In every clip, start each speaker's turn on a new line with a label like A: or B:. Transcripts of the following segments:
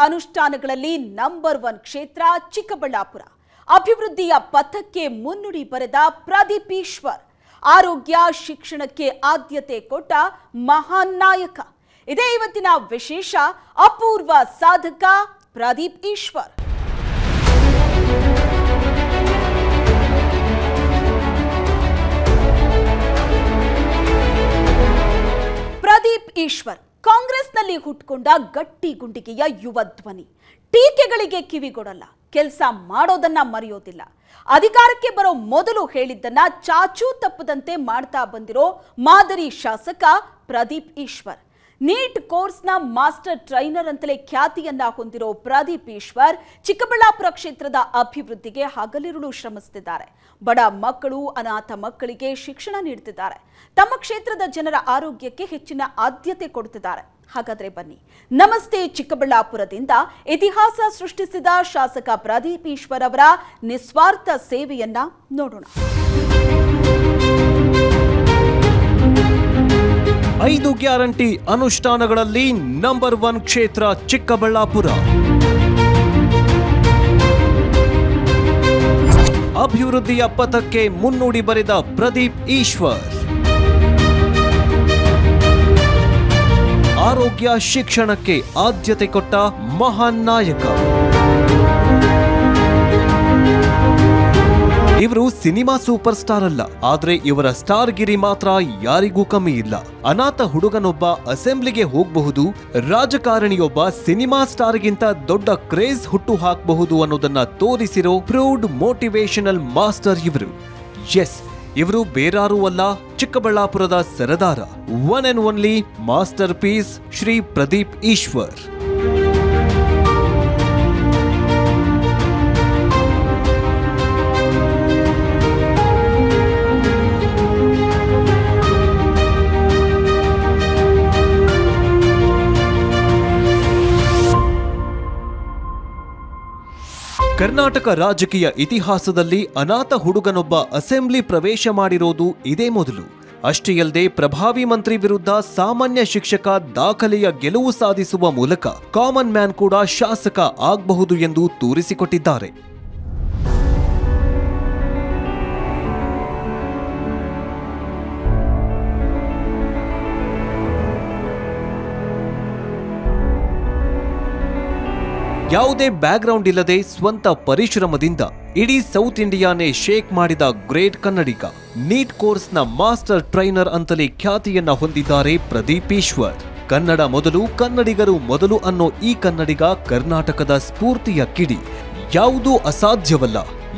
A: ಅನುಷ್ಠಾನಗಳಲ್ಲಿ number one ಕ್ಷೇತ್ರ ಚಿಕ್ಕಬಳ್ಳಾಪುರ. ಅಭಿವೃದ್ಧಿಯ ಪಥಕ್ಕೆ ಮುನ್ನುಡಿ ಬರೆದ ಪ್ರದೀಪ್ ಈಶ್ವರ್. ಆರೋಗ್ಯ, ಶಿಕ್ಷಣಕ್ಕೆ ಆದ್ಯತೆ ಕೊಟ್ಟ ಮಹಾನ್ ನಾಯಕ. ಇದೇ ಇವತ್ತಿನ ವಿಶೇಷ, ಅಪೂರ್ವ ಸಾಧಕ ಪ್ರದೀಪ್ ಈಶ್ವರ್. ಪ್ರದೀಪ್ ಈಶ್ವರ್ ಕಾಂಗ್ರೆಸ್ನಲ್ಲಿ ಹುಟ್ಕೊಂಡ ಗಟ್ಟಿ ಗುಂಡಿಗೆಯ ಯುವ ಧ್ವನಿ. ಟೀಕೆಗಳಿಗೆ ಕಿವಿಗೊಡಲ್ಲ ಕೆಲಸ ಮಾಡೋದನ್ನ ಮರೆಯೋದಿಲ್ಲ. ಅಧಿಕಾರಕ್ಕೆ ಬರೋ ಮೊದಲು ಹೇಳಿದ್ದನ್ನ ಚಾಚೂ ತಪ್ಪದಂತೆ ಮಾಡ್ತಾ ಬಂದಿರೋ ಮಾದರಿ ಶಾಸಕ ಪ್ರದೀಪ್ ಈಶ್ವರ್. ನೀಟ್ ಕೋರ್ಸ್ನ ಮಾಸ್ಟರ್ ಟ್ರೈನರ್ ಅಂತಲೇ ಖ್ಯಾತಿಯನ್ನ ಹೊಂದಿರೋ ಪ್ರದೀಪ್ ಈಶ್ವರ್ ಚಿಕ್ಕಬಳ್ಳಾಪುರ ಕ್ಷೇತ್ರದ ಅಭಿವೃದ್ಧಿಗೆ ಹಗಲಿರುಳು ಶ್ರಮಿಸುತ್ತಿದ್ದಾರೆ ಬಡ ಮಕ್ಕಳು, ಅನಾಥ ಮಕ್ಕಳಿಗೆ ಶಿಕ್ಷಣ ನೀಡುತ್ತಿದ್ದಾರೆ. ತಮ್ಮ ಕ್ಷೇತ್ರದ ಜನರ ಆರೋಗ್ಯಕ್ಕೆ ಹೆಚ್ಚಿನ ಆದ್ಯತೆ ಕೊಡುತ್ತಿದ್ದಾರೆ. ಹಾಗಾದ್ರೆ ಬನ್ನಿ. ನಮಸ್ತೆ ಚಿಕ್ಕಬಳ್ಳಾಪುರದಿಂದ ಇತಿಹಾಸ ಸೃಷ್ಟಿಸಿದ ಶಾಸಕ ಪ್ರದೀಪ್ ಅವರ ನಿಸ್ವಾರ್ಥ ಸೇವೆಯನ್ನ ನೋಡೋಣ.
B: ಐದು ಗ್ಯಾರಂಟಿ ಅನುಷ್ಠಾನಗಳಲ್ಲಿ ನಂಬರ್ ಒನ್ ಕ್ಷೇತ್ರ ಚಿಕ್ಕಬಳ್ಳಾಪುರ. ಅಭಿವೃದ್ಧಿಯ ಪಥಕ್ಕೆ ಮುನ್ನುಡಿ ಬರೆದ ಪ್ರದೀಪ್ ಈಶ್ವರ್. ಆರೋಗ್ಯ ಶಿಕ್ಷಣಕ್ಕೆ ಆದ್ಯತೆ ಕೊಟ್ಟ ಮಹಾನ್ ನಾಯಕ. ಇವರು ಸಿನಿಮಾ ಸೂಪರ್ ಸ್ಟಾರ್ ಅಲ್ಲ. ಆದ್ರೆ ಇವರ ಸ್ಟಾರ್ ಗಿರಿ ಮಾತ್ರ ಯಾರಿಗೂ ಕಮ್ಮಿ ಇಲ್ಲ. ಅನಾಥ ಹುಡುಗನೊಬ್ಬ ಅಸೆಂಬ್ಲಿಗೆ ಹೋಗಬಹುದು, ರಾಜಕಾರಣಿಯೊಬ್ಬ ಸಿನಿಮಾ ಸ್ಟಾರ್ಗಿಂತ ದೊಡ್ಡ ಕ್ರೇಜ್ ಹುಟ್ಟು ಹಾಕಬಹುದು ಅನ್ನೋದನ್ನ ತೋರಿಸಿರೋ ಪ್ರೌಡ್ ಮೋಟಿವೇಶನಲ್ ಮಾಸ್ಟರ್ ಇವರು. ಎಸ್, ಇವರು ಬೇರಾರೂ ಅಲ್ಲ, ಚಿಕ್ಕಬಳ್ಳಾಪುರದ ಸರದಾರ. One and only masterpiece Shri Pradeep Eshwar. Karnataka ರಾಜಕೀಯ ಇತಿಹಾಸದಲ್ಲಿ ಅನಾಥ ಹುಡುಗನೊಬ್ಬ ಅಸೆಂಬ್ಲಿ ಪ್ರವೇಶ ಮಾಡಿರೋದು ಇದೇ ಮೊದಲು. ಅಷ್ಟೇ ಅಲ್ಲದೆ ಪ್ರಭಾವಿ ಮಂತ್ರಿ ವಿರುದ್ಧ ಸಾಮಾನ್ಯ ಶಿಕ್ಷಕ ದಾಖಲೆಯ ಗೆಲುವು ಸಾಧಿಸುವ ಮೂಲಕ ಕಾಮನ್ ಮ್ಯಾನ್ ಕೂಡ ಶಾಸಕ ಆಗಬಹುದು ಎಂದು ತೋರಿಸಿಕೊಟ್ಟಿದ್ದಾರೆ. ಯಾವುದೇ ಬ್ಯಾಕ್ಗ್ರೌಂಡ್ ಇಲ್ಲದೆ ಸ್ವಂತ ಪರಿಶ್ರಮದಿಂದ ಇಡೀ ಸೌತ್ ಇಂಡಿಯಾನೇ ಶೇಕ್ ಮಾಡಿದ ಗ್ರೇಟ್ ಕನ್ನಡಿಗ. ನೀಟ್ ಕೋರ್ಸ್ನ ಮಾಸ್ಟರ್ ಟ್ರೈನರ್ ಅಂತಲೇ ಖ್ಯಾತಿಯನ್ನ ಹೊಂದಿದ್ದಾರೆ ಪ್ರದೀಪ್ ಈಶ್ವರ್. ಕನ್ನಡ ಮೊದಲು ಕನ್ನಡಿಗರು ಮೊದಲು ಅನ್ನೋ ಈ ಕನ್ನಡಿಗ ಕರ್ನಾಟಕದ ಸ್ಫೂರ್ತಿಯ ಕಿಡಿ. ಯಾವುದೂ ಅಸಾಧ್ಯವಲ್ಲ.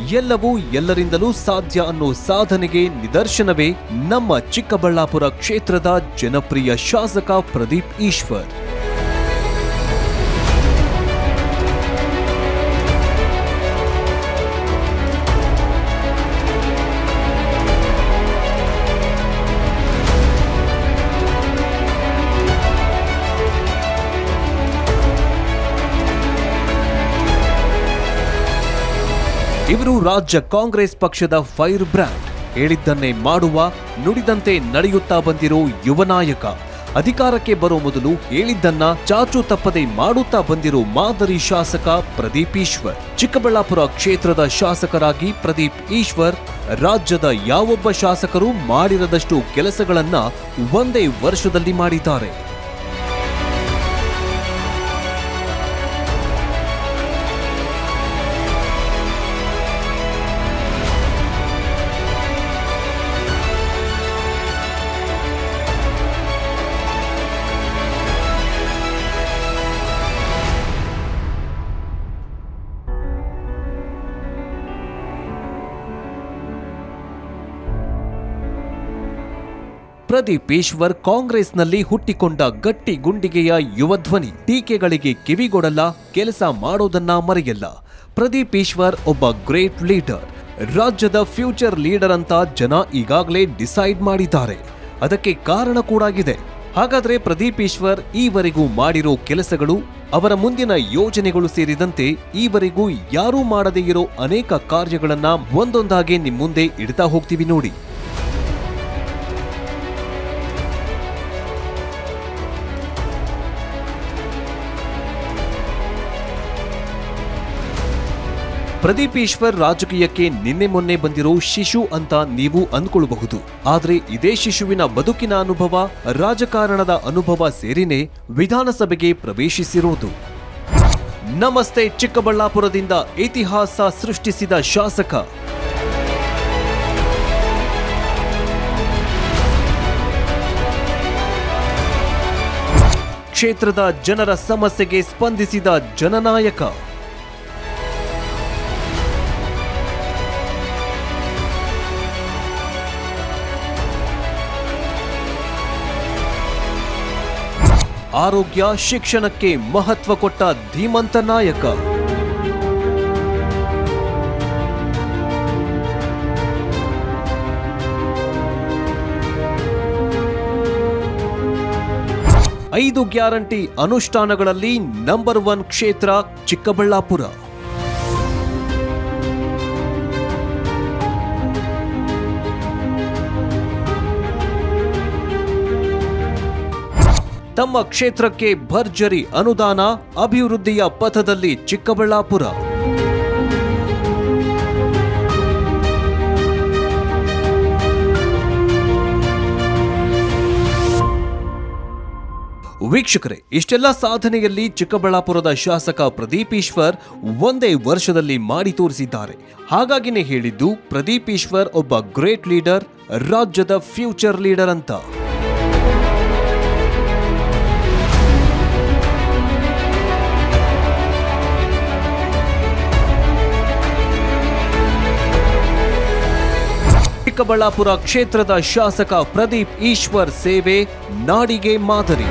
B: ಎಲ್ಲವೂ ಎಲ್ಲರಿಂದಲೂ ಸಾಧ್ಯ ಅನ್ನೋ ಸಾಧನೆಗೆ ನಿದರ್ಶನವೇ ನಮ್ಮ ಚಿಕ್ಕಬಳ್ಳಾಪುರ ಕ್ಷೇತ್ರದ ಜನಪ್ರಿಯ ಶಾಸಕ ಪ್ರದೀಪ್ ಈಶ್ವರ್. ಇವರು ರಾಜ್ಯ ಕಾಂಗ್ರೆಸ್ ಪಕ್ಷದ ಫೈರ್ ಬ್ರ್ಯಾಂಡ್. ಹೇಳಿದ್ದನ್ನೇ ಮಾಡುವ, ನುಡಿದಂತೆ ನಡೆಯುತ್ತಾ ಬಂದಿರೋ ಯುವ ನಾಯಕ. ಅಧಿಕಾರಕ್ಕೆ ಬರೋ ಮೊದಲು ಹೇಳಿದ್ದನ್ನ ಚಾಚು ತಪ್ಪದೆ ಮಾಡುತ್ತಾ ಬಂದಿರೋ ಮಾದರಿ ಶಾಸಕ ಪ್ರದೀಪ್ ಈಶ್ವರ್. ಚಿಕ್ಕಬಳ್ಳಾಪುರ ಕ್ಷೇತ್ರದ ಶಾಸಕರಾಗಿ ಪ್ರದೀಪ್ ಈಶ್ವರ್, ರಾಜ್ಯದ ಯಾವೊಬ್ಬ ಶಾಸಕರು ಮಾಡಿರದಷ್ಟು ಕೆಲಸಗಳನ್ನ ಒಂದೇ ವರ್ಷದಲ್ಲಿ ಮಾಡಿದ್ದಾರೆ. ಪ್ರದೀಪ್ ಈಶ್ವರ್ ಕಾಂಗ್ರೆಸ್ನಲ್ಲಿ ಹುಟ್ಟಿಕೊಂಡ ಗಟ್ಟಿ ಗುಂಡಿಗೆಯ ಯುವಧ್ವನಿ ಟೀಕೆಗಳಿಗೆ ಕಿವಿಗೊಡಲ್ಲ, ಕೆಲಸ ಮಾಡೋದನ್ನ ಮರೆಯಲ್ಲ. ಪ್ರದೀಪ್ ಈಶ್ವರ್ ಒಬ್ಬ ಗ್ರೇಟ್ ಲೀಡರ್. ರಾಜ್ಯದ ಫ್ಯೂಚರ್ ಲೀಡರ್ ಅಂತ ಜನ ಈಗಾಗಲೇ ಡಿಸೈಡ್ ಮಾಡಿದ್ದಾರೆ. ಅದಕ್ಕೆ ಕಾರಣ ಕೂಡ ಇದೆ. ಹಾಗಾದ್ರೆ ಪ್ರದೀಪ್ ಈಶ್ವರ್ ಈವರೆಗೂ ಮಾಡಿರೋ ಕೆಲಸಗಳು, ಅವರ ಮುಂದಿನ ಯೋಜನೆಗಳು ಸೇರಿದಂತೆ ಈವರೆಗೂ ಯಾರೂ ಮಾಡದೇ ಇರೋ ಅನೇಕ ಕಾರ್ಯಗಳನ್ನ ಒಂದೊಂದಾಗಿ ನಿಮ್ಮ ಮುಂದೆ ಇಡ್ತಾ ಹೋಗ್ತೀವಿ ನೋಡಿ. ಪ್ರದೀಪ್ ಈಶ್ವರ್ ರಾಜಕೀಯಕ್ಕೆ ನಿನ್ನೆ ಮೊನ್ನೆ ಬಂದಿರೋ ಶಿಶು ಅಂತ ನೀವು ಅಂದ್ಕೊಳ್ಬಹುದು ಆದರೆ ಇದೇ ಶಿಶುವಿನ ಬದುಕಿನ ಅನುಭವ, ರಾಜಕಾರಣದ ಅನುಭವ ಸೇರಿನೇ ವಿಧಾನಸಭೆಗೆ ಪ್ರವೇಶಿಸಿರುವುದು ನಮಸ್ತೆ ಚಿಕ್ಕಬಳ್ಳಾಪುರದಿಂದ ಇತಿಹಾಸ ಸೃಷ್ಟಿಸಿದ ಶಾಸಕ. ಕ್ಷೇತ್ರದ ಜನರ ಸಮಸ್ಯೆಗೆ ಸ್ಪಂದಿಸಿದ ಜನನಾಯಕ. ಆರೋಗ್ಯ ಶಿಕ್ಷಣಕ್ಕೆ ಮಹತ್ವ ಕೊಟ್ಟ ಧೀಮಂತ ನಾಯಕ. ಐದು ಗ್ಯಾರಂಟಿ ಅನುಷ್ಠಾನಗಳಲ್ಲಿ ನಂಬರ್ ಒನ್ ಕ್ಷೇತ್ರ ಚಿಕ್ಕಬಳ್ಳಾಪುರ. ತಮ್ಮ ಕ್ಷೇತ್ರಕ್ಕೆ ಭರ್ಜರಿ ಅನುದಾನ ಅಭಿವೃದ್ಧಿಯ ಪಥದಲ್ಲಿ ಚಿಕ್ಕಬಳ್ಳಾಪುರ. ವೀಕ್ಷಕರೇ, ಇಷ್ಟೆಲ್ಲ ಸಾಧನೆಯಲ್ಲಿ ಚಿಕ್ಕಬಳ್ಳಾಪುರದ ಶಾಸಕ ಪ್ರದೀಪ್ ಈಶ್ವರ್ ಒಂದೇ ವರ್ಷದಲ್ಲಿ ಮಾಡಿ ತೋರಿಸಿದ್ದಾರೆ. ಹಾಗಾಗಿನೇ ಹೇಳಿದ್ದು ಪ್ರದೀಪ್ ಈಶ್ವರ್ ಒಬ್ಬ ಗ್ರೇಟ್ ಲೀಡರ್, ರಾಜ್ಯದ ಫ್ಯೂಚರ್ ಲೀಡರ್ ಅಂತ. ಚಿಕ್ಕಬಳ್ಳಾಪುರ ಕ್ಷೇತ್ರದ ಶಾಸಕ ಪ್ರದೀಪ್ ಈಶ್ವರ್ ಸೇವೆ ನಾಡಿಗೆ ಮಾದರಿ.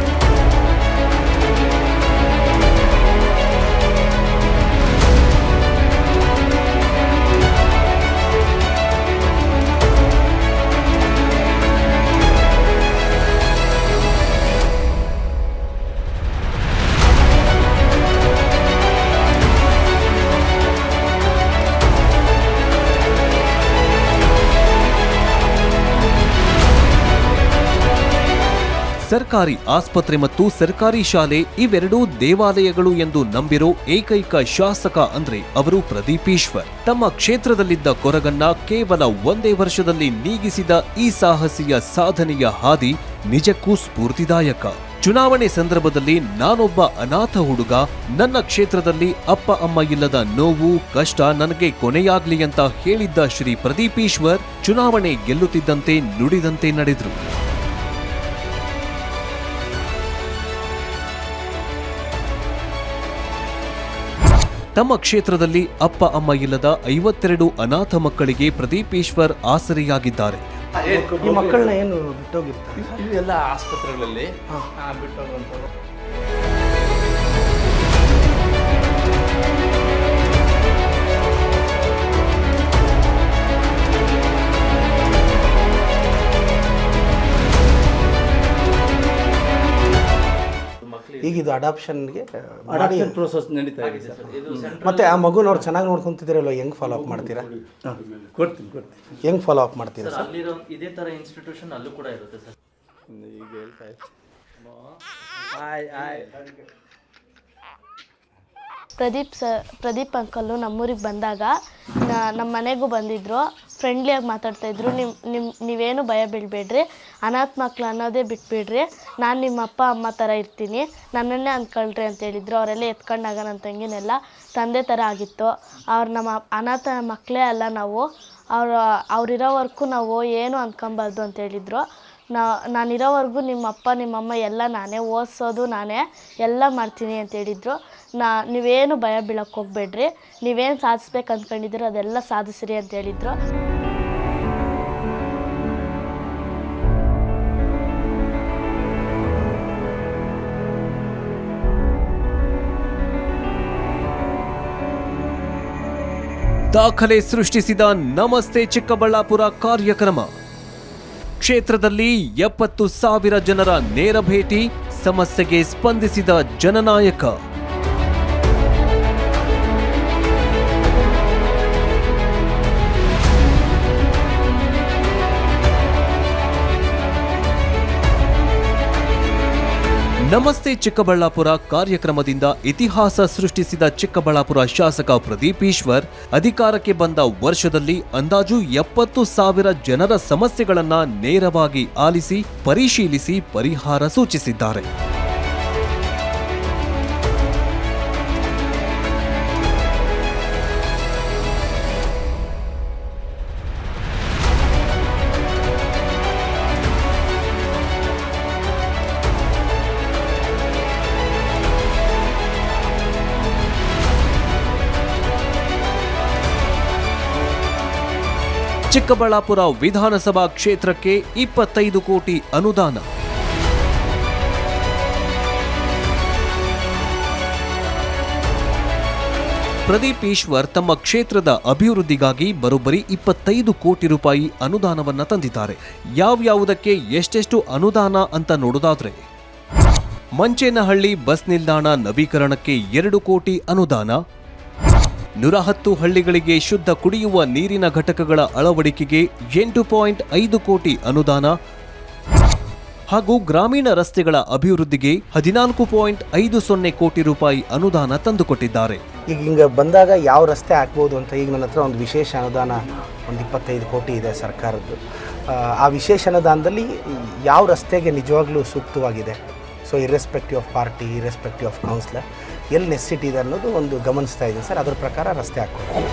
B: ಸರ್ಕಾರಿ ಆಸ್ಪತ್ರೆ ಮತ್ತು ಸರ್ಕಾರಿ ಶಾಲೆ ಇವೆರಡೂ ದೇವಾಲಯಗಳು ಎಂದು ನಂಬಿರೋ ಏಕೈಕ ಶಾಸಕ ಅಂದ್ರೆ ಅವರು ಪ್ರದೀಪೀಶ್ವರ್. ತಮ್ಮ ಕ್ಷೇತ್ರದಲ್ಲಿದ್ದ ಕೊರಗನ್ನ ಕೇವಲ ಒಂದೇ ವರ್ಷದಲ್ಲಿ ನೀಗಿಸಿದ ಈ ಸಾಹಸಿಯ ಸಾಧನೆಯ ಹಾದಿ ನಿಜಕ್ಕೂ ಸ್ಫೂರ್ತಿದಾಯಕ. ಚುನಾವಣೆ ಸಂದರ್ಭದಲ್ಲಿ ನಾನೊಬ್ಬ ಅನಾಥ ಹುಡುಗ, ನನ್ನ ಕ್ಷೇತ್ರದಲ್ಲಿ ಅಪ್ಪ, ಅಮ್ಮ ಇಲ್ಲದ ನೋವು, ಕಷ್ಟ ನನಗೆ ಕೊನೆಯಾಗ್ಲಿ ಅಂತ ಹೇಳಿದ್ದ ಶ್ರೀ ಪ್ರದೀಪೀಶ್ವರ್ ಚುನಾವಣೆ ಗೆಲ್ಲುತ್ತಿದ್ದಂತೆ ನುಡಿದಂತೆ ನಡೆದ್ರು. ತಮ್ಮ ಕ್ಷೇತ್ರದಲ್ಲಿ ಅಪ್ಪ ಅಮ್ಮ ಇಲ್ಲದ ಐವತ್ತೆರಡು ಅನಾಥ ಮಕ್ಕಳಿಗೆ ಪ್ರದೀಪೇಶ್ವರ್ ಆಸರೆಯಾಗಿದ್ದಾರೆ.
C: ಈ ಮಕ್ಕಳನ್ನ ಏನು ಬಿಟ್ಟೋಗಿರ್ತಾರೆ?
D: ಇವೆಲ್ಲ ಆಸ್ಪತ್ರೆಗಳಲ್ಲಿ ಬಿಟ್ಟೋಗುವಂಥದ್ದು.
C: ಈಗ ಇದು ಅಡಾಪ್ಷನ್ಗೆ
D: ಅಡಾಪ್ಷನ್ ಪ್ರೋಸೆಸ್ ನಡೀತಾ ಇದೆ ಸರ್.
C: ಮತ್ತೆ ಆ ಮಗುನವ್ರು ಚೆನ್ನಾಗಿ ನೋಡ್ಕೊಂತಿದ್ದೀರಲ್ವ ಹೆಂಗ್ ಫಾಲೋ ಅಪ್ ಮಾಡ್ತೀರಾ?
D: ಕೊಡ್ತೀನಿ ಕೊಡ್ತೀನಿ.
C: ಹೆಂಗ್ ಫಾಲೋ ಅಪ್ ಮಾಡ್ತೀರಾ
E: ಸರ್ ಅಲ್ಲಿರೋ ಇದೇ ತರ ಇನ್ಸ್ಟಿಟ್ಯೂಷನ್ ಅಲ್ಲೂ ಕೂಡ ಇರುತ್ತೆ ಸರ್.
D: ಈಗ ಹೇಳ್ತಾ ಆಯ್
F: ಪ್ರದೀಪ್ ಸ, ಪ್ರದೀಪ್ ಅಂಕಲ್ಲು ನಮ್ಮೂರಿಗೆ ಬಂದಾಗ ನಮ್ಮ ಮನೆಗೂ ಬಂದಿದ್ದರು ಫ್ರೆಂಡ್ಲಿಯಾಗಿ ಮಾತಾಡ್ತಾಯಿದ್ರು ನಿಮ್ಮ ನಿಮ್ಮ ನೀವೇನು ಭಯ ಬೀಳಬೇಡ್ರಿ. ಅನಾಥ ಮಕ್ಳು ಅನ್ನೋದೇ ಬಿಟ್ಬಿಡ್ರಿ. ನಾನು ನಿಮ್ಮ ಅಪ್ಪ, ಅಮ್ಮ ಥರ ಇರ್ತೀನಿ. ನನ್ನನ್ನೇ ಅಂದ್ಕೊಳ್ರಿ ಅಂತ ಹೇಳಿದ್ರು. ಅವರೆಲ್ಲ ಎತ್ಕೊಂಡಾಗ ನನ್ನ ತಂಗಿನೆಲ್ಲ ತಂದೆ ಥರ ಆಗಿತ್ತು. ಅವ್ರು ನಮ್ಮ ಅನಾಥ ಮಕ್ಕಳೇ ಅಲ್ಲ ನಾವು. ಅವ್ರು ಅವ್ರಿರೋವರೆಗೂ ನಾವು ಏನು ಅಂದ್ಕೊಬಾರ್ದು ಅಂತ ಹೇಳಿದ್ರು. ನಾ, ನಾನಿರೋವರೆಗೂ ನಿಮ್ಮ ಅಪ್ಪ ನಿಮ್ಮಮ್ಮ ಎಲ್ಲ ನಾನೇ ಓದಿಸೋದು ನಾನೇ ಎಲ್ಲ ಮಾಡ್ತೀನಿ ಅಂತ ಹೇಳಿದ್ರು. ನಾ, ನೀವೇನು ಭಯ ಬೀಳಕ್ಕೆ ಹೋಗ್ಬೇಡ್ರಿ. ನೀವೇನು ಸಾಧಿಸ್ಬೇಕು ಅಂದ್ಕೊಂಡಿದ್ದೀರೋ ಅದೆಲ್ಲ ಸಾಧಿಸ್ರಿ ಅಂತ ಹೇಳಿದ್ರು.
B: ದಾಖಲೆ ಸೃಷ್ಟಿಸಿದ ನಮಸ್ತೆ ಚಿಕ್ಕಬಳ್ಳಾಪುರ ಕಾರ್ಯಕ್ರಮ. ಕ್ಷೇತ್ರದಲ್ಲಿ ಎಪ್ಪತ್ತು ಸಾವಿರ ಜನರ ನೇರ ಭೇಟಿ ಸಮಸ್ಯೆಗೆ ಸ್ಪಂದಿಸಿದ ಜನನಾಯಕ. ನಮಸ್ತೆ ಚಿಕ್ಕಬಳ್ಳಾಪುರ ಕಾರ್ಯಕ್ರಮದಿಂದ ಇತಿಹಾಸ ಸೃಷ್ಟಿಸಿದ ಚಿಕ್ಕಬಳ್ಳಾಪುರ ಶಾಸಕ ಪ್ರದೀಪ್ ಈಶ್ವರ್, ಅಧಿಕಾರಕ್ಕೆ ಬಂದ ವರ್ಷದಲ್ಲಿ ಅಂದಾಜು ಎಪ್ಪತ್ತು ಸಾವಿರ ಜನರ ಸಮಸ್ಯೆಗಳನ್ನ ನೇರವಾಗಿ ಆಲಿಸಿ, ಪರಿಶೀಲಿಸಿ ಪರಿಹಾರ ಸೂಚಿಸಿದ್ದಾರೆ. ಚಿಕ್ಕಬಳ್ಳಾಪುರ ವಿಧಾನಸಭಾ ಕ್ಷೇತ್ರಕ್ಕೆ ಇಪ್ಪತ್ತೈದು ಕೋಟಿ ಅನುದಾನ. ಪ್ರದೀಪ್ ಈಶ್ವರ್ ತಮ್ಮ ಕ್ಷೇತ್ರದ ಅಭಿವೃದ್ಧಿಗಾಗಿ ಬರೋಬ್ಬರಿ ಇಪ್ಪತ್ತೈದು ಕೋಟಿ ರೂಪಾಯಿ ಅನುದಾನವನ್ನು ತಂದಿದ್ದಾರೆ. ಯಾವ್ಯಾವುದಕ್ಕೆ ಎಷ್ಟೆಷ್ಟು ಅನುದಾನ ಅಂತ ನೋಡೋದಾದ್ರೆ, ಮಂಚೇನಹಳ್ಳಿ ಬಸ್ ನಿಲ್ದಾಣ ನವೀಕರಣಕ್ಕೆ ಎರಡು ಕೋಟಿ ಅನುದಾನ ನೂರ ಹತ್ತು ಹಳ್ಳಿಗಳಿಗೆ ಶುದ್ಧ ಕುಡಿಯುವ ನೀರಿನ ಘಟಕಗಳ ಅಳವಡಿಕೆಗೆ ಎಂಟು ಪಾಯಿಂಟ್ ಐದು ಕೋಟಿ ಅನುದಾನ ಹಾಗೂ ಗ್ರಾಮೀಣ ರಸ್ತೆಗಳ ಅಭಿವೃದ್ಧಿಗೆ ಹದಿನಾಲ್ಕು ಪಾಯಿಂಟ್ ಐದು ಸೊನ್ನೆ ಕೋಟಿ ರೂಪಾಯಿ ಅನುದಾನ ತಂದುಕೊಟ್ಟಿದ್ದಾರೆ.
C: ಈಗ ಹಿಂಗೆ ಬಂದಾಗ ಯಾವ ರಸ್ತೆ ಹಾಕ್ಬೋದು ಅಂತ ಈಗ ನನ್ನ ಹತ್ರ ಒಂದು ವಿಶೇಷ ಅನುದಾನ ಒಂದು ಇಪ್ಪತ್ತೈದು ಕೋಟಿ ಇದೆ ಸರ್ಕಾರದ್ದು. ಆ, ವಿಶೇಷ ಅನುದಾನದಲ್ಲಿ ಯಾವ ರಸ್ತೆಗೆ ನಿಜವಾಗ್ಲೂ ಸೂಕ್ತವಾಗಿದೆ? So irrespective of party irrespective of councillor ಎಲ್ಲಿ ಇದೆ ಅನ್ನೋದು ಒಂದು ಗಮನಿಸ್ತಾ ಇದ್ದೀನಿ ಸರ್. ಅದ್ರ ಪ್ರಕಾರ ರಸ್ತೆ ಹಾಕೋದು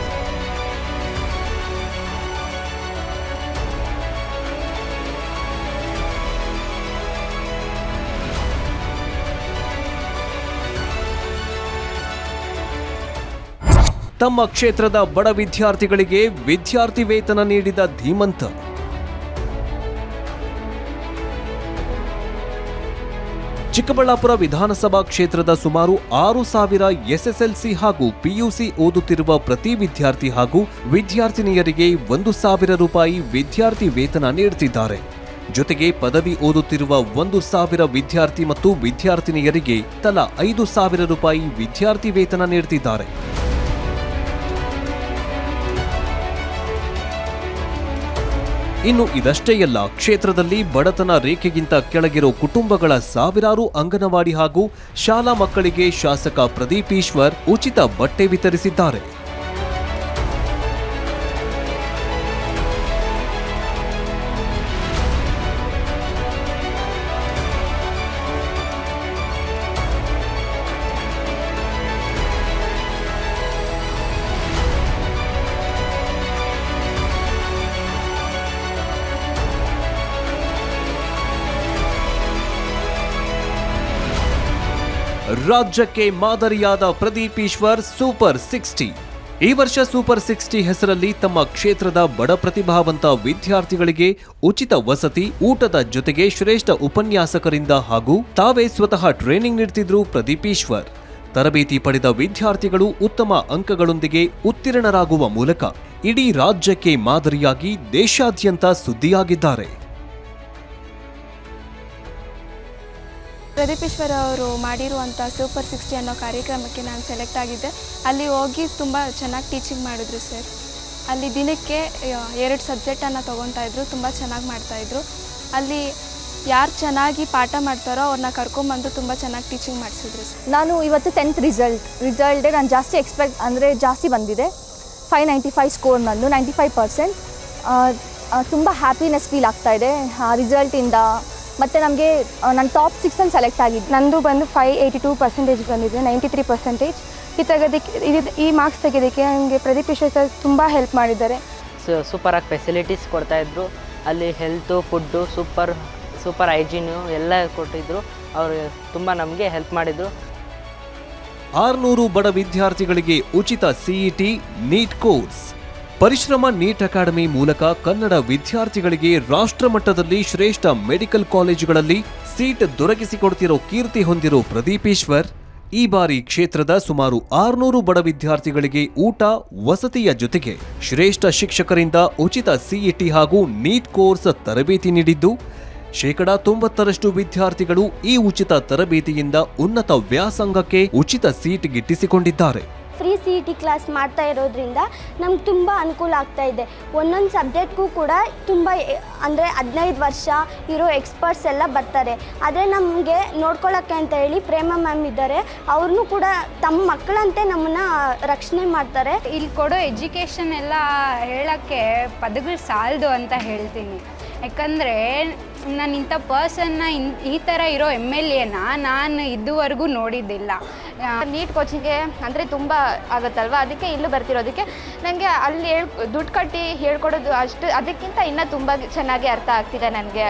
B: ತಮ್ಮ ಕ್ಷೇತ್ರದ ಬಡ ವಿದ್ಯಾರ್ಥಿಗಳಿಗೆ ವಿದ್ಯಾರ್ಥಿ ವೇತನ ನೀಡಿದ ಧೀಮಂತ. ಚಿಕ್ಕಬಳ್ಳಾಪುರ ವಿಧಾನಸಭಾ ಕ್ಷೇತ್ರದ ಸುಮಾರು ಆರು ಸಾವಿರ ಎಸ್ಎಸ್ಎಲ್ಸಿ ಹಾಗೂ ಪಿಯುಸಿ ಓದುತ್ತಿರುವ ಪ್ರತಿ ವಿದ್ಯಾರ್ಥಿ ಹಾಗೂ ವಿದ್ಯಾರ್ಥಿನಿಯರಿಗೆ ಒಂದು ಸಾವಿರ ರೂಪಾಯಿ ವಿದ್ಯಾರ್ಥಿ ವೇತನ ನೀಡುತ್ತಿದ್ದಾರೆ. ಜೊತೆಗೆ ಪದವಿ ಓದುತ್ತಿರುವ ಒಂದು ಸಾವಿರ ವಿದ್ಯಾರ್ಥಿ ಮತ್ತು ವಿದ್ಯಾರ್ಥಿನಿಯರಿಗೆ ತಲಾ ಐದು ಸಾವಿರ ರೂಪಾಯಿ ವಿದ್ಯಾರ್ಥಿ ವೇತನ ನೀಡುತ್ತಿದ್ದಾರೆ. ಇನ್ನು ಇದಷ್ಟೇ ಅಲ್ಲ ಕ್ಷೇತ್ರದಲ್ಲಿ ಬಡತನ ರೇಖೆಗಿಂತ ಕೆಳಗಿರೋ ಕುಟುಂಬಗಳ ಸಾವಿರಾರು ಅಂಗನವಾಡಿ ಹಾಗೂ ಶಾಲಾ ಮಕ್ಕಳಿಗೆ ಶಾಸಕ ಪ್ರದೀಪ್ ಈಶ್ವರ್ ಉಚಿತ ಬಟ್ಟೆ ವಿತರಿಸಿದ್ದಾರೆ. ರಾಜ್ಯಕ್ಕೆ ಮಾದರಿಯಾದ ಪ್ರದೀಪ್ ಈಶ್ವರ್ ಸೂಪರ್ ಸಿಕ್ಸ್ಟಿ. ಈ ವರ್ಷ ಸೂಪರ್ ಸಿಕ್ಸ್ಟಿ ಹೆಸರಲ್ಲಿ ತಮ್ಮ ಕ್ಷೇತ್ರದ ಬಡ ಪ್ರತಿಭಾವಂತ ವಿದ್ಯಾರ್ಥಿಗಳಿಗೆ ಉಚಿತ ವಸತಿ, ಊಟದ ಜೊತೆಗೆ ಶ್ರೇಷ್ಠ ಉಪನ್ಯಾಸಕರಿಂದ ಹಾಗೂ ತಾವೇ ಸ್ವತಃ ಟ್ರೈನಿಂಗ್ ನೀಡ್ತಿದ್ರು ಪ್ರದೀಪ್ ಈಶ್ವರ್. ತರಬೇತಿ ಪಡೆದ ವಿದ್ಯಾರ್ಥಿಗಳು ಉತ್ತಮ ಅಂಕಗಳೊಂದಿಗೆ ಉತ್ತೀರ್ಣರಾಗುವ ಮೂಲಕ ಇಡೀ ರಾಜ್ಯಕ್ಕೆ ಮಾದರಿಯಾಗಿ ದೇಶಾದ್ಯಂತ ಸುದ್ದಿಯಾಗಿದ್ದಾರೆ.
G: ಪ್ರದೀಪ್ ಈಶ್ವರ್ ಅವರು ಮಾಡಿರುವಂಥ ಸೂಪರ್ ಸಿಕ್ಸ್ಟಿ ಅನ್ನೋ ಕಾರ್ಯಕ್ರಮಕ್ಕೆ ನಾನು ಸೆಲೆಕ್ಟ್ ಆಗಿದ್ದೆ. ಅಲ್ಲಿ ಹೋಗಿ ತುಂಬ ಚೆನ್ನಾಗಿ ಟೀಚಿಂಗ್ ಮಾಡಿದ್ರು ಸರ್ ಅಲ್ಲಿ ದಿನಕ್ಕೆ ಎರಡು ಸಬ್ಜೆಕ್ಟನ್ನು ತೊಗೊತಾ ಇದ್ರು, ತುಂಬ ಚೆನ್ನಾಗಿ ಮಾಡ್ತಾಯಿದ್ರು ಅಲ್ಲಿ ಯಾರು ಚೆನ್ನಾಗಿ ಪಾಠ ಮಾಡ್ತಾರೋ ಅವ್ರನ್ನ ಕರ್ಕೊಂಬಂದು ತುಂಬ ಚೆನ್ನಾಗಿ ಟೀಚಿಂಗ್ ಮಾಡಿಸಿದ್ರು ಸರ್
H: ನಾನು ಇವತ್ತು ಟೆಂತ್ ರಿಸಲ್ಟ್ ರಿಸಲ್ಟೇ ನಾನು ಜಾಸ್ತಿ ಎಕ್ಸ್ಪೆಕ್ಟ್ ಅಂದರೆ ಜಾಸ್ತಿ ಬಂದಿದೆ. ಫೈವ್ ನೈಂಟಿ ಫೈವ್ ಸ್ಕೋರ್ ನಂದು ನೈಂಟಿ ಫೈವ್ ಪರ್ಸೆಂಟ್ ತುಂಬ ಹ್ಯಾಪಿನೆಸ್ ಫೀಲ್ ಆಗ್ತಾಯಿದೆ ಆ ರಿಸಲ್ಟಿಂದ ಮತ್ತು ನಮಗೆ ನಾನು ಟಾಪ್ ಸಿಕ್ಸಲ್ಲಿ ಸೆಲೆಕ್ಟ್ ಆಗಿದ್ದೆ
G: ನಂದು ಬಂದು ಫೈವ್ ಏಯ್ಟಿ ಟೂ ಪರ್ಸೆಂಟೇಜ್ ಬಂದಿದೆ ನೈಂಟಿ ತ್ರೀ ಪರ್ಸೆಂಟೇಜ್ ಈ ತೆಗೋದಕ್ಕೆ ಇದು ಈ ಮಾರ್ಕ್ಸ್ ತೆಗೆಯೋದಕ್ಕೆ ನನಗೆ ಪ್ರದೀಪ್ ಕಿಶೋರ್ ಸರ್ ತುಂಬ ಹೆಲ್ಪ್ ಮಾಡಿದ್ದಾರೆ.
I: ಸೂಪರಾಗಿ ಫೆಸಿಲಿಟೀಸ್ ಕೊಡ್ತಾಯಿದ್ರು ಅಲ್ಲಿ health food super super hygiene ಎಲ್ಲ ಕೊಟ್ಟಿದ್ದರು ಅವರು ತುಂಬ ನಮಗೆ ಹೆಲ್ಪ್ ಮಾಡಿದರು.
B: ಆರುನೂರು ಬಡ ವಿದ್ಯಾರ್ಥಿಗಳಿಗೆ ಉಚಿತ CET NEET course Parishrama NEET academy ಮೂಲಕ ಕನ್ನಡ ವಿದ್ಯಾರ್ಥಿಗಳಿಗೆ ರಾಷ್ಟ್ರಮಟ್ಟದಲ್ಲಿ ಶ್ರೇಷ್ಠ ಮೆಡಿಕಲ್ ಕಾಲೇಜುಗಳಲ್ಲಿ ಸೀಟ್ ದೊರಕಿಸಿಕೊಡ್ತಿರೋ ಕೀರ್ತಿ ಹೊಂದಿರೋ ಪ್ರದೀಪೇಶ್ವರ್, ಈ ಬಾರಿ ಕ್ಷೇತ್ರದ ಸುಮಾರು ಆರುನೂರು ಬಡ ವಿದ್ಯಾರ್ಥಿಗಳಿಗೆ ಊಟ, ವಸತಿಯ ಜೊತೆಗೆ ಶ್ರೇಷ್ಠ ಶಿಕ್ಷಕರಿಂದ ಉಚಿತ ಸಿಇಟಿ ಹಾಗೂ ನೀಟ್ ಕೋರ್ಸ್ ತರಬೇತಿ ನೀಡಿದ್ದು, ಶೇಕಡ ತೊಂಬತ್ತರಷ್ಟು ವಿದ್ಯಾರ್ಥಿಗಳು ಈ ಉಚಿತ ತರಬೇತಿಯಿಂದ ಉನ್ನತ ವ್ಯಾಸಂಗಕ್ಕೆ ಉಚಿತ seat ಗಿಟ್ಟಿಸಿಕೊಂಡಿದ್ದಾರೆ.
J: Free C E T class ಮಾಡ್ತಾ ಇರೋದ್ರಿಂದ ನಮ್ಗೆ ತುಂಬ ಅನುಕೂಲ ಆಗ್ತಾ ಇದೆ. ಒಂದೊಂದು ಸಬ್ಜೆಕ್ಟ್ಗೂ ಕೂಡ ತುಂಬ, ಅಂದರೆ ಹದಿನೈದು ವರ್ಷ ಇರೋ ಎಕ್ಸ್ಪರ್ಟ್ಸ್ ಎಲ್ಲ ಬರ್ತಾರೆ. ಆದರೆ ನಮಗೆ ನೋಡ್ಕೊಳ್ಳೋಕ್ಕೆ ಅಂತ ಹೇಳಿ ಪ್ರೇಮ ಮ್ಯಾಮ್ ಇದ್ದಾರೆ. ಅವ್ರನ್ನೂ ಕೂಡ ತಮ್ಮ ಮಕ್ಕಳಂತೆ ನಮ್ಮನ್ನು ರಕ್ಷಣೆ ಮಾಡ್ತಾರೆ.
K: ಇಲ್ಲಿ ಕೊಡೋ ಎಜುಕೇಷನ್ ಎಲ್ಲ ಹೇಳೋಕ್ಕೆ ಪದಗಳು ಸಾಲದು ಅಂತ ಹೇಳ್ತೀನಿ. ಯಾಕಂದರೆ ನಾನು ಇಂಥ ಪರ್ಸನ್ನ ಇನ್ ಈ ಥರ ಇರೋ ಎಂ ಎಲ್ ಎನ ನಾನು ಇದುವರೆಗೂ ನೋಡಿದ್ದಿಲ್ಲ.
H: ನೀಟ್ ಕೋಚಿಂಗ್ಗೆ ಅಂದರೆ ತುಂಬ ಆಗುತ್ತಲ್ವ? ಅದಕ್ಕೆ ಇಲ್ಲೂ ಬರ್ತಿರೋದಕ್ಕೆ ನನಗೆ ಅಲ್ಲಿ ಹೇಳ್ ದುಡ್ಡು ಕಟ್ಟಿ ಹೇಳ್ಕೊಡೋದು ಅಷ್ಟು ಅದಕ್ಕಿಂತ ಇನ್ನೂ ತುಂಬ ಚೆನ್ನಾಗಿ ಅರ್ಥ ಆಗ್ತಿದೆ ನನಗೆ.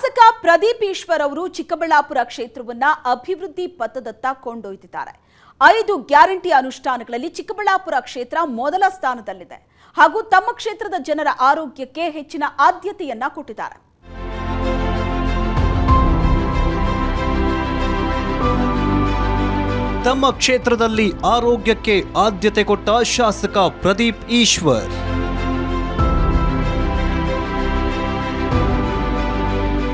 A: ಶಾಸಕ ಪ್ರದೀಪ್ ಈಶ್ವರ್ ಅವರು ಚಿಕ್ಕಬಳ್ಳಾಪುರ ಕ್ಷೇತ್ರವನ್ನ ಅಭಿವೃದ್ಧಿ ಪಥದತ್ತ ಕೊಂಡೊಯ್ದಿದ್ದಾರೆ. ಐದು ಗ್ಯಾರಂಟಿ ಅನುಷ್ಠಾನಗಳಲ್ಲಿ ಚಿಕ್ಕಬಳ್ಳಾಪುರ ಕ್ಷೇತ್ರ ಮೊದಲ ಸ್ಥಾನದಲ್ಲಿದೆ ಹಾಗೂ ತಮ್ಮ ಕ್ಷೇತ್ರದ ಜನರ ಆರೋಗ್ಯಕ್ಕೆ ಹೆಚ್ಚಿನ ಆದ್ಯತೆಯನ್ನ ಕೊಟ್ಟಿದ್ದಾರೆ.
B: ತಮ್ಮ ಕ್ಷೇತ್ರದಲ್ಲಿ ಆರೋಗ್ಯಕ್ಕೆ ಆದ್ಯತೆ ಕೊಟ್ಟ ಶಾಸಕ ಪ್ರದೀಪ್ ಈಶ್ವರ್.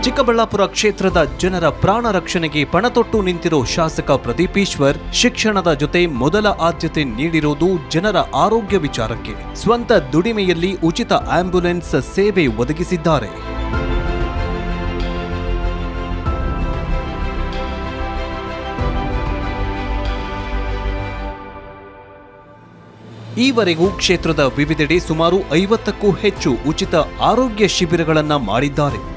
B: ಚಿಕ್ಕಬಳ್ಳಾಪುರ ಕ್ಷೇತ್ರದ ಜನರ ಪ್ರಾಣ ರಕ್ಷಣೆಗೆ ಪಣತೊಟ್ಟು ನಿಂತಿರೋ ಶಾಸಕ ಪ್ರದೀಪೀಶ್ವರ್ ಶಿಕ್ಷಣದ ಜೊತೆ ಮೊದಲ ಆದ್ಯತೆ ನೀಡಿರೋದು ಜನರ ಆರೋಗ್ಯ ವಿಚಾರಕ್ಕೆ. ಸ್ವಂತ ದುಡಿಮೆಯಲ್ಲಿ ಉಚಿತ ಆಂಬ್ಯುಲೆನ್ಸ್ ಸೇವೆ ಒದಗಿಸಿದ್ದಾರೆ. ಈವರೆಗೂ ಕ್ಷೇತ್ರದ ವಿವಿಧೆಡೆ ಸುಮಾರು ಐವತ್ತಕ್ಕೂ ಹೆಚ್ಚು ಉಚಿತ ಆರೋಗ್ಯ ಶಿಬಿರಗಳನ್ನು ಮಾಡಿದ್ದಾರೆ.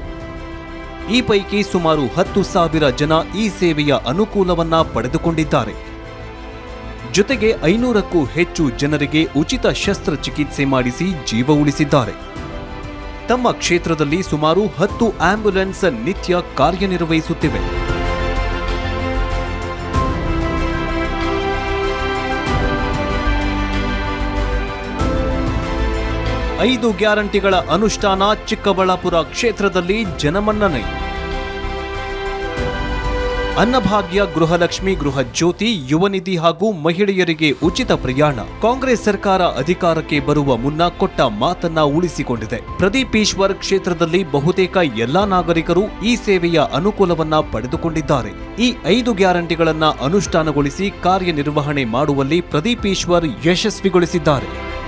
B: ಈ ಪೈಕಿ ಸುಮಾರು ಹತ್ತು ಸಾವಿರ ಜನ ಈ ಸೇವೆಯ ಅನುಕೂಲವನ್ನ ಪಡೆದುಕೊಂಡಿದ್ದಾರೆ. ಜೊತೆಗೆ ಐನೂರಕ್ಕೂ ಹೆಚ್ಚು ಜನರಿಗೆ ಉಚಿತ ಶಸ್ತ್ರಚಿಕಿತ್ಸೆ ಮಾಡಿಸಿ ಜೀವ ಉಳಿಸಿದ್ದಾರೆ. ತಮ್ಮ ಕ್ಷೇತ್ರದಲ್ಲಿ ಸುಮಾರು ಹತ್ತು ಆಂಬ್ಯುಲೆನ್ಸ್ ನಿತ್ಯ ಕಾರ್ಯನಿರ್ವಹಿಸುತ್ತಿವೆ. ಐದು ಗ್ಯಾರಂಟಿಗಳ ಅನುಷ್ಠಾನ ಚಿಕ್ಕಬಳ್ಳಾಪುರ ಕ್ಷೇತ್ರದಲ್ಲಿ ಜನಮನ್ನಣೆ. ಅನ್ನಭಾಗ್ಯ ಗೃಹಲಕ್ಷ್ಮಿ ಗೃಹ ಜ್ಯೋತಿ, ಯುವ ನಿಧಿ ಹಾಗೂ ಮಹಿಳೆಯರಿಗೆ ಉಚಿತ ಪ್ರಯಾಣ. ಕಾಂಗ್ರೆಸ್ ಸರ್ಕಾರ ಅಧಿಕಾರಕ್ಕೆ ಬರುವ ಮುನ್ನ ಕೊಟ್ಟ ಮಾತನ್ನ ಉಳಿಸಿಕೊಂಡಿದೆ. ಪ್ರದೀಪ್ ಈಶ್ವರ್ ಕ್ಷೇತ್ರದಲ್ಲಿ ಬಹುತೇಕ ಎಲ್ಲಾ ನಾಗರಿಕರು ಈ ಸೇವೆಯ ಅನುಕೂಲವನ್ನ ಪಡೆದುಕೊಂಡಿದ್ದಾರೆ. ಈ ಐದು ಗ್ಯಾರಂಟಿಗಳನ್ನ ಅನುಷ್ಠಾನಗೊಳಿಸಿ ಕಾರ್ಯನಿರ್ವಹಣೆ ಮಾಡುವಲ್ಲಿ ಪ್ರದೀಪ್ ಈಶ್ವರ್ ಯಶಸ್ವಿಗೊಳಿಸಿದ್ದಾರೆ.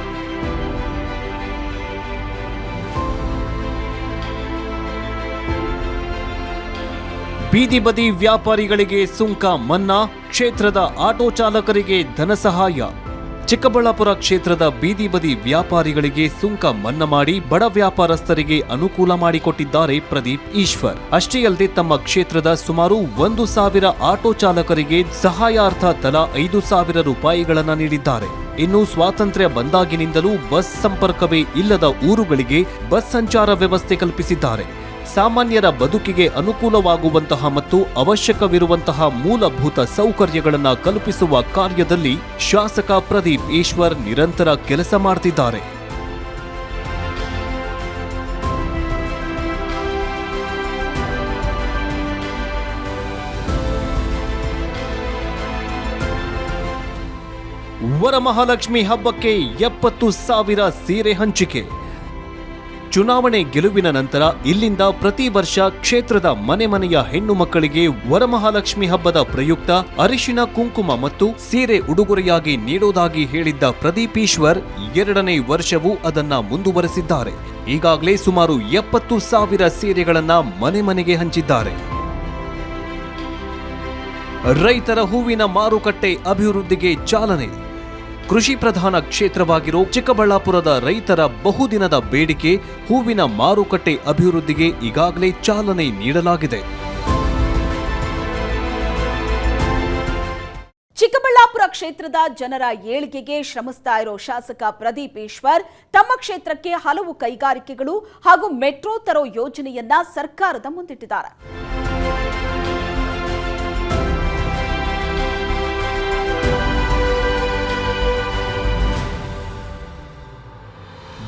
B: ಬೀದಿ ಬದಿ ವ್ಯಾಪಾರಿಗಳಿಗೆ ಸುಂಕ ಮನ್ನಾ, ಕ್ಷೇತ್ರದ ಆಟೋ ಚಾಲಕರಿಗೆ ಧನ ಸಹಾಯ. ಚಿಕ್ಕಬಳ್ಳಾಪುರ ಕ್ಷೇತ್ರದ ಬೀದಿ ಬದಿ ವ್ಯಾಪಾರಿಗಳಿಗೆ ಸುಂಕ ಮನ್ನಾ ಮಾಡಿ ಬಡ ವ್ಯಾಪಾರಸ್ಥರಿಗೆ ಅನುಕೂಲ ಮಾಡಿಕೊಟ್ಟಿದ್ದಾರೆ ಪ್ರದೀಪ್ ಈಶ್ವರ್. ಅಷ್ಟೇ ಅಲ್ಲದೆ ತಮ್ಮ ಕ್ಷೇತ್ರದ ಸುಮಾರು ಒಂದು ಸಾವಿರ ಆಟೋ ಚಾಲಕರಿಗೆ ಸಹಾಯಾರ್ಥ ತಲಾ ಐದು ಸಾವಿರ ರೂಪಾಯಿಗಳನ್ನು ನೀಡಿದ್ದಾರೆ. ಇನ್ನು ಸ್ವಾತಂತ್ರ್ಯ ಬಂದಾಗಿನಿಂದಲೂ ಬಸ್ ಸಂಪರ್ಕವೇ ಇಲ್ಲದ ಊರುಗಳಿಗೆ ಬಸ್ ಸಂಚಾರ ವ್ಯವಸ್ಥೆ ಕಲ್ಪಿಸಿದ್ದಾರೆ. ಸಾಮಾನ್ಯರ ಬದುಕಿಗೆ ಅನುಕೂಲವಾಗುವಂತಹ ಮತ್ತು ಅವಶ್ಯಕವಿರುವಂತಹ ಮೂಲಭೂತ ಸೌಕರ್ಯಗಳನ್ನು ಕಲ್ಪಿಸುವ ಕಾರ್ಯದಲ್ಲಿ ಶಾಸಕ ಪ್ರದೀಪ್ ಈಶ್ವರ್ ನಿರಂತರ ಕೆಲಸ ಮಾಡ್ತಿದ್ದಾರೆ. ವರಮಹಾಲಕ್ಷ್ಮಿ ಹಬ್ಬಕ್ಕೆ ಎಪ್ಪತ್ತು ಸಾವಿರ ಸೀರೆ ಹಂಚಿಕೆ. ಚುನಾವಣೆ ಗೆಲುವಿನ ನಂತರ ಇಲ್ಲಿಂದ ಪ್ರತಿ ವರ್ಷ ಕ್ಷೇತ್ರದ ಮನೆ ಮನೆಯ ಹೆಣ್ಣು ಮಕ್ಕಳಿಗೆ ವರಮಹಾಲಕ್ಷ್ಮಿ ಹಬ್ಬದ ಪ್ರಯುಕ್ತ ಅರಿಶಿನ ಕುಂಕುಮ ಮತ್ತು ಸೀರೆ ಉಡುಗೊರೆಯಾಗಿ ನೀಡೋದಾಗಿ ಹೇಳಿದ್ದ ಪ್ರದೀಪ್ ಈಶ್ವರ್ ಎರಡನೇ ವರ್ಷವೂ ಅದನ್ನ ಮುಂದುವರೆಸಿದ್ದಾರೆ. ಈಗಾಗಲೇ ಸುಮಾರು ಎಪ್ಪತ್ತು ಸಾವಿರ ಸೀರೆಗಳನ್ನ ಮನೆ ಮನೆಗೆ ಹಂಚಿದ್ದಾರೆ. ರೈತರ ಹೂವಿನ ಮಾರುಕಟ್ಟೆ ಅಭಿವೃದ್ಧಿಗೆ ಚಾಲನೆ ಕೃಷಿ ಪ್ರಧಾನ ಕ್ಷೇತ್ರವಾಗಿರೋ ಚಿಕ್ಕಬಳ್ಳಾಪುರದ ರೈತರ ಬಹುದಿನದ ಬೇಡಿಕೆ ಹೂವಿನ ಮಾರುಕಟ್ಟೆ ಅಭಿವೃದ್ಧಿಗೆ ಈಗಾಗಲೇ ಚಾಲನೆ ನೀಡಲಾಗಿದೆ.
A: ಚಿಕ್ಕಬಳ್ಳಾಪುರ ಕ್ಷೇತ್ರದ ಜನರ ಏಳಿಗೆಗೆ ಶ್ರಮಿಸ್ತಾ ಇರೋ ಶಾಸಕ ಪ್ರದೀಪ್ ಈಶ್ವರ್ ತಮ್ಮ ಕ್ಷೇತ್ರಕ್ಕೆ ಹಲವು ಕೈಗಾರಿಕೆಗಳು ಹಾಗೂ ಮೆಟ್ರೋ ತರೋ ಯೋಜನೆಯನ್ನ ಸರ್ಕಾರದ ಮುಂದಿಟ್ಟಿದ್ದಾರೆ.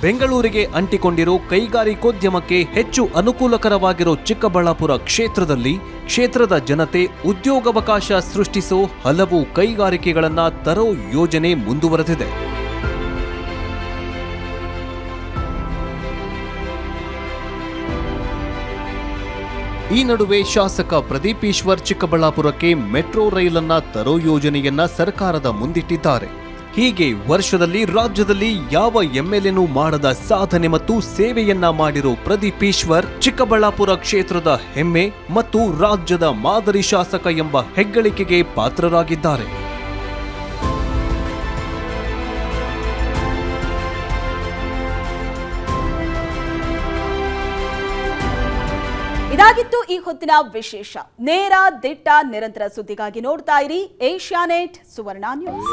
B: ಬೆಂಗಳೂರಿಗೆ ಅಂಟಿಕೊಂಡಿರೋ ಕೈಗಾರಿಕೋದ್ಯಮಕ್ಕೆ ಹೆಚ್ಚು ಅನುಕೂಲಕರವಾಗಿರೋ ಚಿಕ್ಕಬಳ್ಳಾಪುರ ಕ್ಷೇತ್ರದಲ್ಲಿ ಕ್ಷೇತ್ರದ ಜನತೆ ಉದ್ಯೋಗಾವಕಾಶ ಸೃಷ್ಟಿಸೋ ಹಲವು ಕೈಗಾರಿಕೆಗಳನ್ನು ತರೋ ಯೋಜನೆ ಮುಂದುವರೆದಿದೆ. ಈ ನಡುವೆ ಶಾಸಕ ಪ್ರದೀಪೀಶ್ವರ್ ಚಿಕ್ಕಬಳ್ಳಾಪುರಕ್ಕೆ ಮೆಟ್ರೋ ರೈಲನ್ನ ತರೋ ಯೋಜನೆಯನ್ನ ಸರ್ಕಾರದ ಮುಂದಿಟ್ಟಿದ್ದಾರೆ. ಹೀಗೆ ವರ್ಷದಲ್ಲಿ ರಾಜ್ಯದಲ್ಲಿ ಯಾವ ಎಂಎಲ್ಎನೂ ಮಾಡದ ಸಾಧನೆ ಮತ್ತು ಸೇವೆಯನ್ನ ಮಾಡಿರೋ ಪ್ರದೀಪ್ ಈಶ್ವರ್, ಚಿಕ್ಕಬಳ್ಳಾಪುರ ಕ್ಷೇತ್ರದ ಹೆಮ್ಮೆ ಮತ್ತು ರಾಜ್ಯದ ಮಾದರಿ ಶಾಸಕ ಎಂಬ ಹೆಗ್ಗಳಿಕೆಗೆ ಪಾತ್ರರಾಗಿದ್ದಾರೆ.
A: ಇದಾಗಿತ್ತು ಈ ಹೊತ್ತಿನ ವಿಶೇಷ. ನೇರ ದಿಟ್ಟ ನಿರಂತರ ಸುದ್ದಿಗಾಗಿ ನೋಡ್ತಾ ಇರಿ Asianet Suvarna news.